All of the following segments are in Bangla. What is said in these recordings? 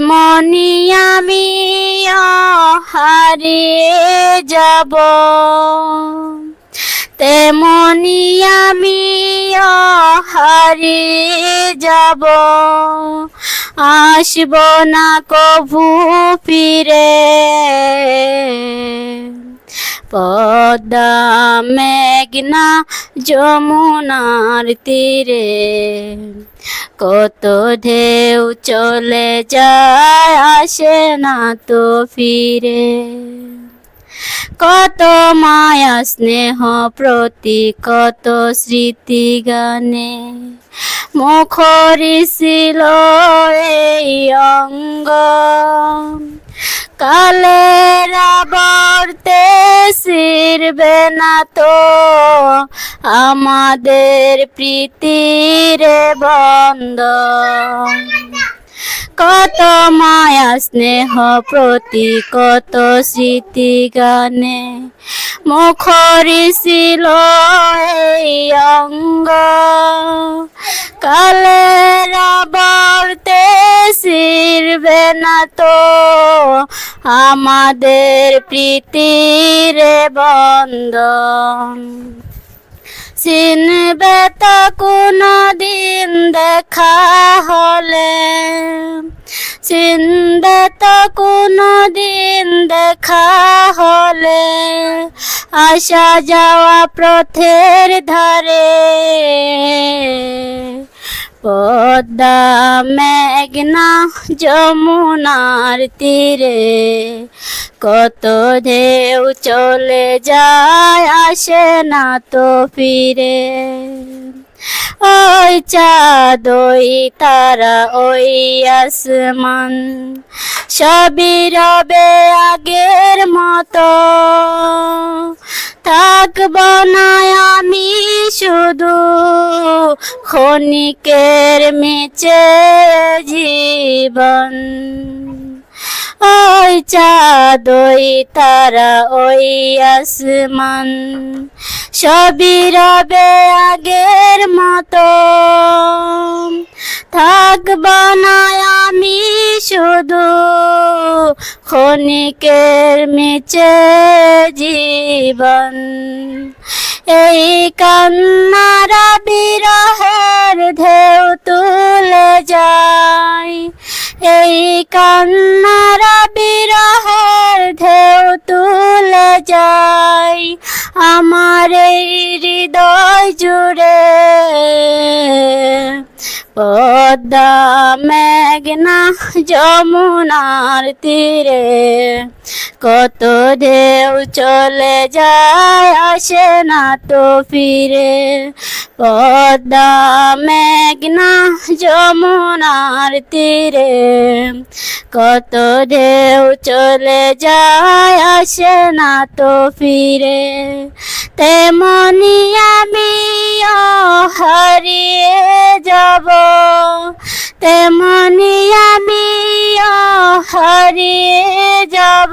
তেমনি আমি হারিয়ে যাব। তেমনি আমি হারিয়ে যাব। আসব না কভু ফিরে। পদ্মা মেঘনা যমুনার তীরে কত ঢেউ চলে যায় আসে না তো ফিরে। কত মায়া, স্নেহ, প্রতি কত স্মৃতি গানে মুখরিছিল এই অঙ্গ। কালের আবর্তে শিরবে না তো আমাদের প্রীতির বন্ধ। কত মায়া, স্নেহ প্রতি, কত স্মৃতি গানে মুখরিছিল এই অঙ্গ। কালের আবর্তে শিরবে না তো আমাদের প্রীতির বন্ধন। চিনবে তো কোনো দিন দেখা হলে। চিনবে তো কোনো দিন দেখা হলে। আসা যাওয়া পথের ধারে। পদ্মা মেঘনা যমুনার তীরে, কত ঢেউ চলে যায় আসে না তো ফিরে। ওই চাঁদ ওই তারা, ওই আসমান, সবই রবে আগের মতো। থাকব না ক্ষণিকের মেচে জীবন। ওই চাঁদ তারা, ওই আসমান। সবই রবে আগের মতো। থাকব না আমি শুধু ক্ষণিকের মেচে জীবন। এই কান্নারা কান্নারা পদ্মা মেঘনা যমুনার তীরে। কত ঢেউ চলে যায়, আসে না তো ফিরে। পদ্মা মেঘনা যমুনার তীরে। কত ঢেউ চলে যায়, আসে না তো ফিরে। তেমনি আমি হারিয়ে যাব। তেমনি আমি হারিয়ে যাব।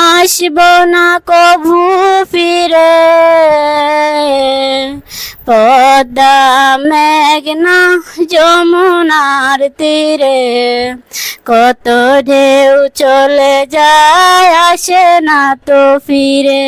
আসব না কভু ফিরে। পদ্মা মেঘনা যমুনার তীরে। কত ঢেউ চলে যায়, আসে না তো ফিরে।